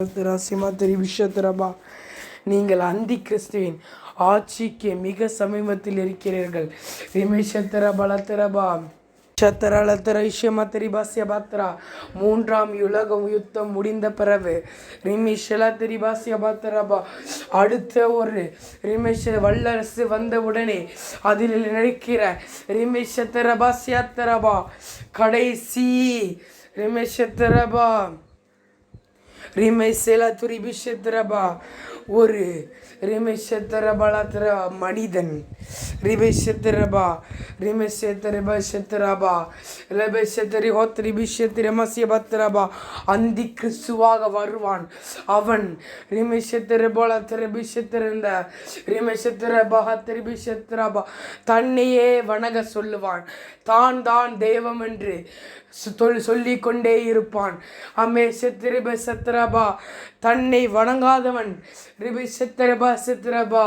ராசிமாத்திரி விஷயத்திரபா நீங்கள் அந்தி கிறிஸ்துவின் ஆட்சிக்கு மிக சமீபத்தில் இருக்கிறீர்கள். ரிமேஷத்திர பலத்திரபா சத்திரலத்திர விஷயமாத்திரி மூன்றாம் உலக யுத்தம் முடிந்த பிறகு ரிமிஷலத்திரி பாசிய அடுத்த ஒரு ரிமேஷ வல்லரசு வந்தவுடனே அதில் நிற்கிற ரிமேஷத்திர பாசியாத்திரபா கடைசி ரிமேஷத்திரபா ரிமைசேலா துரிபிஷத்திரபா ஒரு ரிமைஷத்திரபலத்திர மனிதன். ரிபைஷத்திரபா ரிமைஷத்திரபா ரிபைஷத்திரி ஹோத்ரி பிஷத்திரமசிய பத்திரபா அந்தி கிறிஸ்துவாக வருவான். அவன் ரிமைஷத்திரபோல திரபிஷத்திருந்த ரிமைஷத்திரபா திரிபிஷத்திரபா தன்னையே வணங்க சொல்லுவான். தான் தான் தெய்வம் என்று சொல்லி கொண்டே இருப்பான். அம்மே சித்திரிப சித்திரபா தன்னை வணங்காதவன். ரிபி சித்திரபா சித்திரபா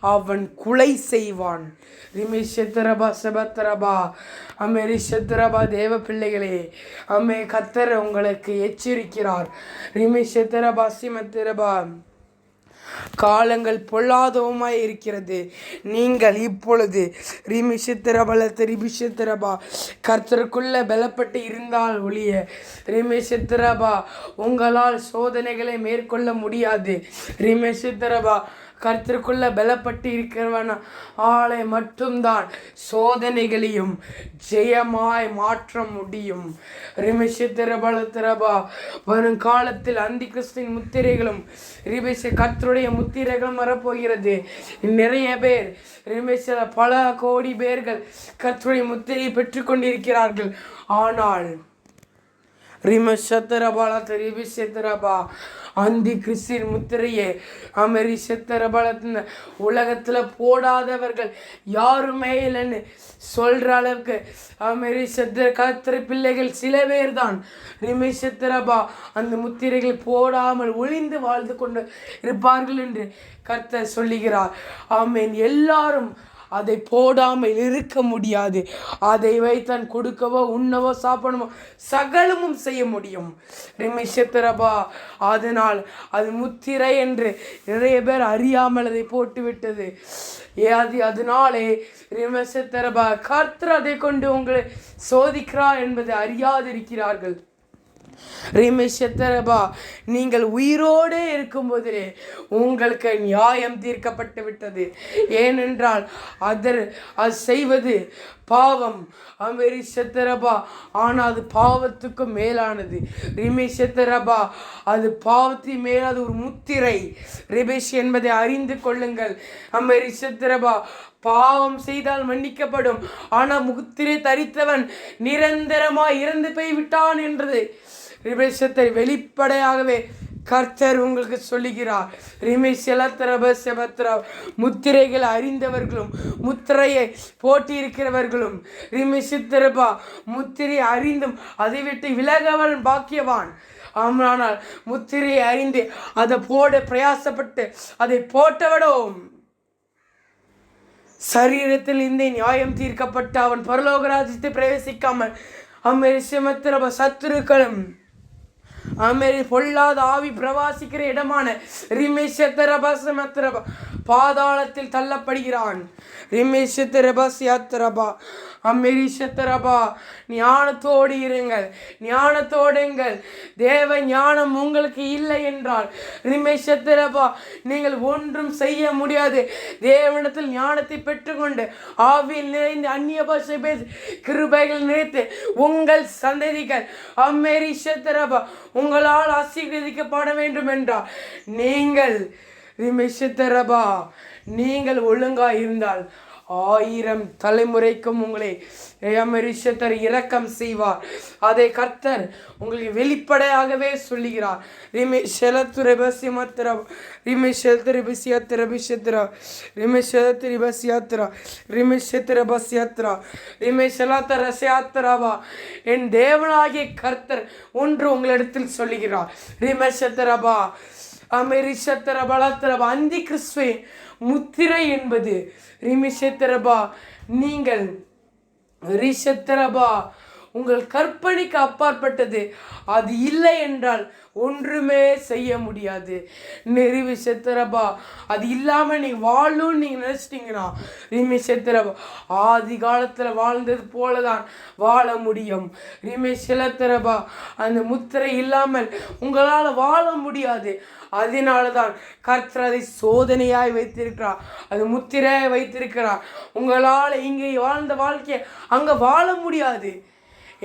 அவன் குலை செய்வான். ரிமி சித்திரபா சிபத்திரபா அம்மே ரிஷத்திரபா தேவ பிள்ளைகளே அம்மே கத்தர் உங்களுக்கு எச்சரிக்கிறார். ரிமி சித்திரபா சிமத்திரபா காலங்கள் பொல்லாதவுமாய் இருக்கிறது. நீங்கள் இப்பொழுது ரிமிஷத்திரபல திரிபிஷத்திரபா கர்த்தருக்குள்ள பலப்பட்டு இருந்தால் ஒழிய ரிமிஷத்திரபா உங்களால் சோதனைகளை மேற்கொள்ள முடியாது. ரிமிஷத்திரபா கர்த்தருக்குள்ள பலப்பட்டு இருக்கிறவன ஆளை மட்டும்தான். சோதனைகளையும் ஜெயமாய் மாற்ற முடியும். ரிமிஷத்திரபலத்திரபா வருங்காலத்தில் அந்தி கிறிஸ்தின் முத்திரைகளும் ரிமிஷ கர்த்தருடைய முத்திரைகளும் வரப்போகிறது. நிறைய பேர் ரிமிஷ பல கோடி பேர்கள் கர்த்தருடைய முத்திரையை பெற்றுக்கொண்டிருக்கிறார்கள். ஆனால் ரிமஷத்திரபால ரிபிஷத்திரபா அந்தி கிறிஸ்தின் முத்திரையே அமெரி பலத்தின உலகத்தில் போடாதவர்கள் யாருமே இல்லைன்னு சொல்கிற அளவுக்கு அமெரி சித்திர கத்திர பிள்ளைகள் சில பேர் தான் ரிமிஷத்திரபா அந்த முத்திரைகள் போடாமல் ஒளிந்து வாழ்ந்து கொண்டு இருப்பார்கள் என்று கர்த்தர் சொல்லுகிறார். ஆமேன். எல்லாரும் அதை போடாமல் இருக்க முடியாது. அதை வைத்தான் கொடுக்கவோ உண்ணவோ சாப்பிடவோ சகலமும் செய்ய முடியும். ரிமிஷத்திரபா அதனால் அது முத்திரை என்று நிறைய பேர் அறியாமல் அதை போட்டுவிட்டது. ஏ அது அதனாலே ரிமசத்திரபா கர்த்தர் அதை கொண்டு உங்களை சோதிக்கிறார் என்பதை அறியாதிருக்கிறார்கள். ரிமிஷத்தரபா நீங்கள் உயிரோடு இருக்கும்போதே உங்களுக்கு நியாயம் தீர்க்கப்பட்டு விட்டது. ஏனென்றால் அதர் அது செய்வது பாவம். அமெரிஷத்தரபா ஆனால் அது பாவத்துக்கு மேலானது. ரிமிஷத்தரபா அது பாவத்தின் மேல் அது ஒரு முத்திரை. ரிபேஷ் என்பதை அறிந்து கொள்ளுங்கள். அமெரிஷத்தரபா பாவம் செய்தால் மன்னிக்கப்படும். ஆனால் முத்திரை தரித்தவன் நிரந்தரமாய் இறந்து போய் விட்டான் என்றது. ரிபேஷத்தை வெளிப்படையாகவே கர்த்தர் உங்களுக்கு சொல்லுகிறார். ரிமை செலத்திரப செபத்திர முத்திரைகள் அறிந்தவர்களும் முத்திரையை போட்டியிருக்கிறவர்களும் ரிமை சித்திரபா முத்திரை அறிந்தும் அதை விட்டு விலகவன் பாக்கியவான். ஆனால் முத்திரையை அறிந்து அதை போட பிரயாசப்பட்டு அதை போட்டவிடும் சரீரத்தில் இந்த நியாயம் தீர்க்கப்பட்டு அவன் பரலோகராஜ்யத்தை பிரவேசிக்காமல் அம்மரிசமத்திரப சத்துருக்களும் அமெரி பொல்லாத ஆவி பிரவாசிக்கிற இடமான ரிமேஷத்திரபசமத்திரப பாதாளத்தில் தள்ளப்படுகிறான். ரிமேஷத்திரபஸ் யாத்திரபா அமெரிஷத்திரபா ஞானத்தோடு இருங்கள் ஞானத்தோடுங்கள் தேவ ஞானம் உங்களுக்கு இல்லை என்றால் ரிமேஷத்திரபா நீங்கள் ஒன்றும் செய்ய முடியாது. தேவனத்தில் ஞானத்தை பெற்றுக்கொண்டு ஆவியில் நிறைந்து அந்நிய பாஷை பேசி கிருபைகள் நிறைத்து உங்கள் சந்ததிகள் அமெரிஷத்திரபா உங்களால் ஆசீர்வதிக்கப்பட வேண்டும் என்றால் நீங்கள் ரிமிஷத்தரபா நீங்கள் ஒழுங்காக இருந்தால் ஆயிரம் தலைமுறைக்கும் உங்களை அமரிஷத்தர் இரக்கம் செய்வார். அதை கர்த்தர் உங்களுக்கு வெளிப்படையாகவே சொல்லுகிறார். ரிமி ஷெலத்துரபசிமத்திர ரிமி ஷெல்திரபிசியத்திரபிஷத்திரா ரிமி ஷெலத்திரிபசியாத்திரா என் தேவனாகிய கர்த்தர் ஒன்று உங்களிடத்தில் சொல்லுகிறார். ரிமஷத்திரபா அமெரிசத்தரபா லத்தரபா அந்தி கிறிஸ்துவே முத்திரை என்பது. ரிமிஷத்தரபா நீங்கள் ரிஷத்தரபா உங்கள் கற்பனைக்கு அப்பாற்பட்டது அது இல்லை என்றால் ஒன்றுமே செய்ய முடியாது. நெருவி செத்துறப்பா. அது இல்லாமல் நீங்கள் வாழணும்னு நீங்கள் நினச்சிட்டிங்கன்னா ரிமி செத்துறப்பா ஆதி காலத்தில் வாழ்ந்தது போல தான் வாழ முடியும். ரிமி செலுத்துறப்பா அந்த முத்திரை இல்லாமல் உங்களால் வாழ முடியாது. அதனால தான் கர்த்தர் அதை சோதனையாய் வைத்திருக்கிறார். அது முத்திரையாய் வைத்திருக்கிறார். உங்களால் இங்கே வாழ்ந்த வாழ்க்கையை அங்கே வாழ முடியாது.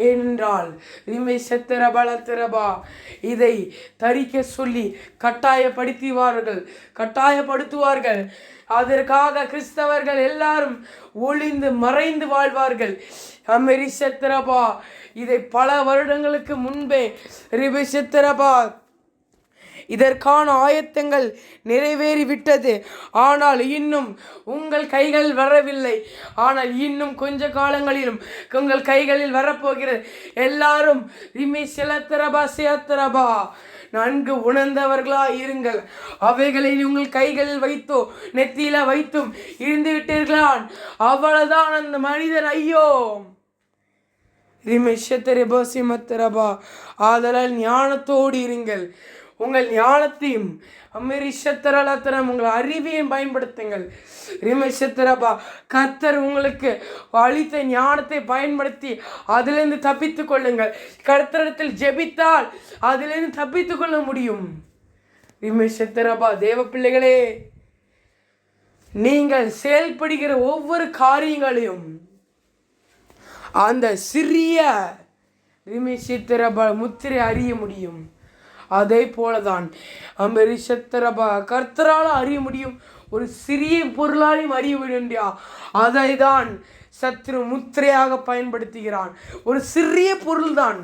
ஏனென்றால் ரிமை செத்திர பலத்திரபா. இதை தரிக்க சொல்லி கட்டாயப்படுத்துவார்கள். கட்டாயப்படுத்துவார்கள். அதற்காக கிறிஸ்தவர்கள் எல்லாரும் ஒளிந்து மறைந்து வாழ்வார்கள். அமெரி செத்திரபா இதை பல வருடங்களுக்கு முன்பே ரிபி செத்திரபா இதற்கான ஆயத்தங்கள் நிறைவேறிவிட்டது. ஆனால் இன்னும் உங்கள் கைகள் வரவில்லை. ஆனால் இன்னும் கொஞ்ச காலங்களிலும் உங்கள் கைகளில் வரப்போகிறது. எல்லாரும் ரிமி செலத்திரபா சேத்திரபா நன்கு உணர்ந்தவர்களா இருங்கள். அவைகளை உங்கள் கைகளில் வைத்தோ நெத்தியில வைத்தும் இருந்து விட்டீர்களான் அவ்வளவுதான் அந்த மனிதன். ஐயோ! ரிமிஷத்தரபா ஆதலால் ஞானத்தோடு இருங்கள். உங்கள் ஞானத்தையும் அமெரிஷத்தரலத்தனம் உங்கள் அறிவையும் பயன்படுத்துங்கள். ரிமிஷத்தரபா கர்த்தர் உங்களுக்கு அளித்த ஞானத்தை பயன்படுத்தி அதிலிருந்து தப்பித்து கொள்ளுங்கள். கர்த்தரத்தில் ஜெபித்தால் அதிலிருந்து தப்பித்து கொள்ள முடியும். ரிமிஷத்தரபா தேவ பிள்ளைகளே நீங்கள் செயல்படுகிற ஒவ்வொரு காரியங்களையும் அந்த சிறிய ரிமிஷித்திரப முத்திரை அறிய முடியும். அதே போலதான் அம்பரிஷத்திரபா கர்த்தரால் அறிய முடியும். ஒரு சிறிய பொருளாலையும் அறிய முடியா அதை தான் சத்ரு முத்திரையாக பயன்படுத்துகிறான். ஒரு சிறிய பொருள்தான்.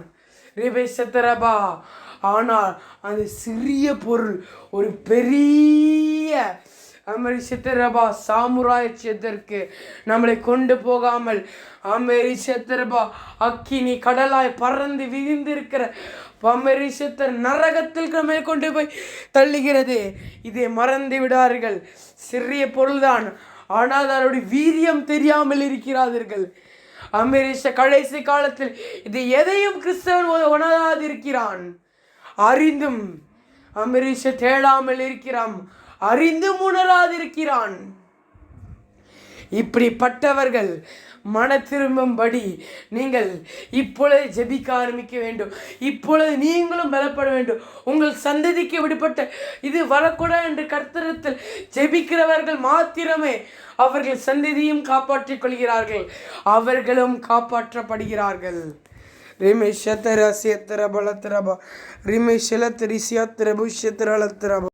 ரிபேசத்திரபா ஆனால் அந்த சிறிய பொருள். ஒரு பெரிய அமெரிசத்திரபா சாமுராயத்திற்கு நம்மளை கொண்டு போகாமல். அமெரிசத்திரபா அக்கினி கடலாய் பறந்து விரிந்திருக்கிற அமெரிசத்தர் நரகத்தில் நம்மை கொண்டு போய் தள்ளுகிறது. இதை மறந்து விடார்கள் சிறிய பொருள்தான். ஆனால் அதனுடைய வீரியம் தெரியாமல் இருக்கிறார்கள். அமரிஷ கடைசி காலத்தில் இது எதையும் கிறிஸ்தவன் உணராதிருக்கிறான். அறிந்தும் அமெரிச தேடாமல் இருக்கிறான். அறிந்து முணராதிருக்கிறான் இப்படிப்பட்டவர்கள் மன திரும்பும்படி நீங்கள் இப்பொழுது ஜெபிக்க ஆரம்பிக்க வேண்டும். இப்பொழுது நீங்களும் பலப்பட வேண்டும். உங்கள் சந்ததிக்கு விடுபட்ட இது வரக்கூடாது என்று கர்த்தரத்தில் ஜெபிக்கிறவர்கள் மாத்திரமே அவர்கள் சந்ததியும் காப்பாற்றிக் கொள்கிறார்கள். அவர்களும் காப்பாற்றப்படுகிறார்கள். ரிமேஷ தரசிய திரபல திரப ரிமேஷல திரிசியா திரபுஷ்ய திரள திரப